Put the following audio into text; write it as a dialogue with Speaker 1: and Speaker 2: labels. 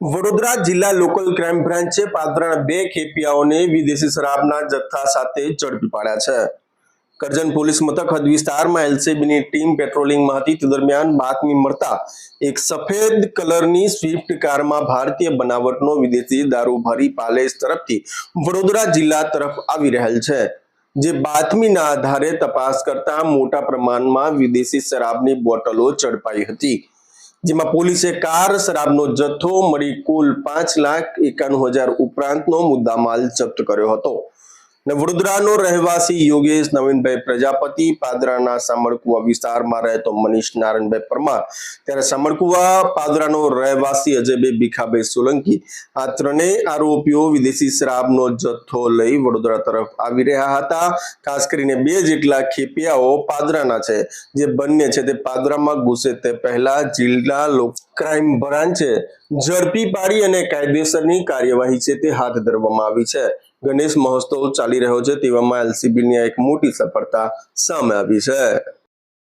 Speaker 1: વડોદરા જિલ્લા local crime બ્રાન્ચે પાદરાના બે ખેપિયાઓને વિદેશી શરાબના જથ્થા સાથે ઝડપી પાડ્યા છે. કરજણ પોલીસ મથક હદ વિસ્તારમાં એલસીબીની ટીમ પેટ્રોલિંગમાં હતી. તે દરમિયાન બાતમી મળતા એક સફેદ કલરની સ્વિફ્ટ કારમાં ભારતીય બનાવટનો વિદેશી દારૂ ભરી પાલેસ તરફથી વડોદરા જિલ્લા તરફ આવી રહેલ છે. જે બાતમીના આધારે તપાસ કરતા મોટા પ્રમાણમાં વિદેશી શરાબની બોટલો ઝડપાઈ હતી. જેમાં પોલીસે કાર શરાબનો જથ્થો મળી કુલ પાંચ લાખ એકાણું હજાર ઉપરાંતનો મુદ્દામાલ જપ્ત કર્યો હતો. ને વડોદરાનો રહેવાસી યોગેશ નવીનભાઈ પ્રજાપતિ પાદરાના સામળકુવા વિસ્તારમાં રહેતો મનીષ નારાયણભાઈ પરમાર. ત્યારે સામળકુવા પાદરાનો રહેવાસી અજયભાઈ ભીખાભાઈ સોલંકી આ ત્રણેય આરોપીઓ વિદેશી શરાબનો જથ્થો લઈ વડોદરા તરફ આવી રહ્યા હતા. ખાસ કરીને બે જેટલા ખેપિયાઓ પાદરાના છે. જે બંને છે તે પાદરામાં ઘૂસે તે પહેલા જિલ્લા લોક ક્રાઇમ બ્રાન્ચે ઝડપી પાડી અને કાયદેસરની કાર્યવાહી છે તે હાથ ધરવામાં આવી છે. ગણેશ મહોત્સવ ચાલી રહ્યો છે તેવામાં એલસીબીની એક મોટી સફળતા સામે આવી છે.